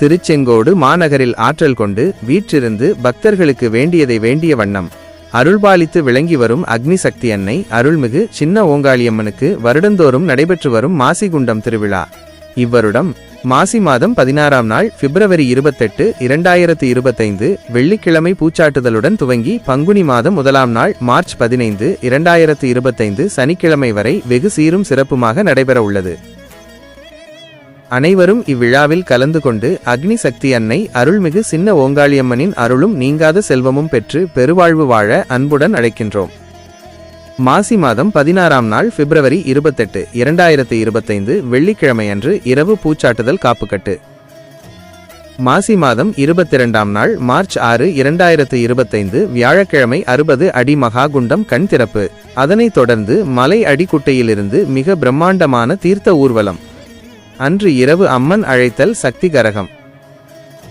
திருச்செங்கோடு மாநகரில் ஆற்றல் கொண்டு வீற்றிருந்து பக்தர்களுக்கு வேண்டியதை வேண்டிய வண்ணம். அருள்பாலித்து விளங்கி வரும் அக்னி சக்தி அன்னை அருள்மிகு சின்ன ஓங்காளியம்மனுக்கு வருடந்தோறும் நடைபெற்று வரும் மாசிகுண்டம் திருவிழா. இவ்வருடம் மாசி மாதம் பதினாறாம் நாள் பிப்ரவரி இருபத்தெட்டு இரண்டாயிரத்து இருபத்தைந்து வெள்ளிக்கிழமை பூச்சாட்டுதலுடன் துவங்கி பங்குனி மாதம் முதலாம் நாள் மார்ச் பதினைந்து இரண்டாயிரத்து இருபத்தைந்து சனிக்கிழமை வரை வெகு சீரும் சிறப்புமாக நடைபெற உள்ளது அனைவரும் இவ்விழாவில் கலந்து கொண்டு அக்னி சக்தி அன்னை அருள்மிகு சின்ன ஓங்காளியம்மனின் அருளும் நீங்காத செல்வமும் பெற்று பெருவாழ்வு வாழ அன்புடன் அழைக்கின்றோம். மாசி மாதம் பதினாறாம் நாள் பிப்ரவரி இருபத்தெட்டு இரண்டாயிரத்து இருபத்தைந்து வெள்ளிக்கிழமை அன்று இரவு பூச்சாட்டுதல் காப்புக்கட்டு. மாசி மாதம் இருபத்திரண்டாம் நாள் மார்ச் ஆறு இரண்டாயிரத்து இருபத்தைந்து வியாழக்கிழமை அறுபது அடி மகாகுண்டம் கண் திறப்பு அதனைத் தொடர்ந்து மலை அடிக்குட்டையிலிருந்து மிக பிரம்மாண்டமான தீர்த்த ஊர்வலம். அன்று இரவு அம்மன் அழைத்தல் சக்தி கரகம்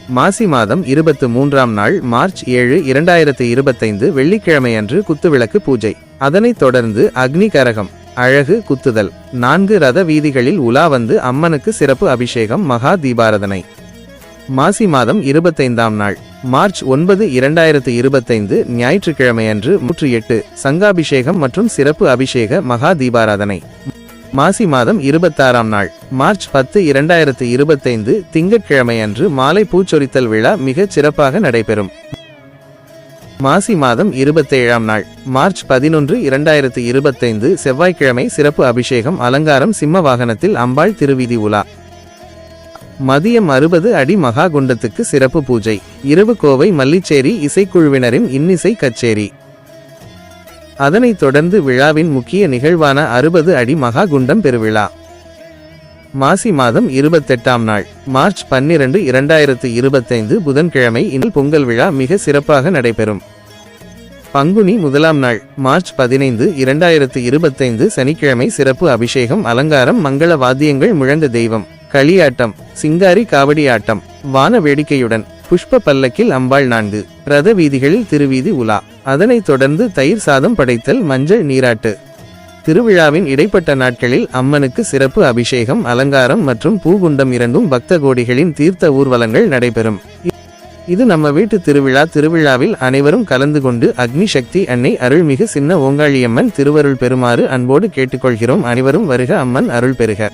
மாசி மாதம் இருபத்து மூன்றாம் நாள் மார்ச் ஏழு இரண்டாயிரத்து இருபத்தைந்து வெள்ளிக்கிழமை அன்று குத்துவிளக்கு பூஜை. அதனைத் தொடர்ந்து அக்னி கரகம் அழகு குத்துதல். நான்கு ரத வீதிகளில் உலா வந்து அம்மனுக்கு சிறப்பு அபிஷேகம் மகா தீபாரதனை. மாசி மாதம் இருபத்தைந்தாம் நாள் மார்ச் ஒன்பது இரண்டாயிரத்து இருபத்தைந்து ஞாயிற்றுக்கிழமை அன்று நூற்று எட்டு சங்காபிஷேகம் மற்றும் சிறப்பு அபிஷேக மகா தீபாராதனை. மாசி மாதம் இருபத்தாறாம் நாள் மார்ச் பத்து இரண்டாயிரத்து இருபத்தைந்து திங்கட்கிழமை அன்று மாலை பூச்சொரித்தல் விழா மிகச் சிறப்பாக நடைபெறும். மாசி மாதம் இருபத்தேழாம் நாள் மார்ச் பதினொன்று இரண்டாயிரத்து இருபத்தைந்து செவ்வாய்க்கிழமை சிறப்பு அபிஷேகம் அலங்காரம் சிம்ம வாகனத்தில் அம்பாள் திருவீதி உலா. மதியம் அறுபது அடி மகா குண்டத்துக்கு சிறப்பு பூஜை இரவு கோவை மல்லிச்சேரி இசைக்குழுவினரின் இன்னிசை கச்சேரி. அதனைத் தொடர்ந்து விழாவின் முக்கிய நிகழ்வான அறுபது அடி மகா குண்டம் பெருவிழா. மாசி மாதம் இருபத்தெட்டாம் நாள். மார்ச் பன்னிரண்டு இரண்டாயிரத்து இருபத்தைந்து புதன்கிழமை இன்று பொங்கல் விழா மிக சிறப்பாக நடைபெறும். பங்குனி முதலாம் நாள். மார்ச் பதினைந்து இரண்டாயிரத்து இருபத்தைந்து சனிக்கிழமை சிறப்பு அபிஷேகம் அலங்காரம் மங்கள வாத்தியங்கள் முழங்க தெய்வம். களியாட்டம். சிங்காரி காவடி ஆட்டம். வான வேடிக்கையுடன். புஷ்ப பல்லக்கில் அம்பாள் நான்கு. ரத வீதிகளில் திருவீதி உலா. அதனைத் தொடர்ந்து தயிர் சாதம் படைத்தல் மஞ்சள் நீராட்டு. திருவிழாவின் இடைப்பட்ட நாட்களில் அம்மனுக்கு சிறப்பு அபிஷேகம் அலங்காரம் மற்றும் பூகுண்டம் இரண்டும் பக்த கோடிகளின் தீர்த்த ஊர்வலங்கள் நடைபெறும். இது நம்ம வீட்டு திருவிழா. திருவிழாவில் அனைவரும் கலந்து கொண்டு அக்னி சக்தி அன்னை அருள்மிகு சின்ன ஓங்காளியம்மன் திருவருள் பெறுமாறு அன்போடு கேட்டுக்கொள்கிறோம். அனைவரும் வருக அம்மன் அருள் பெறுக.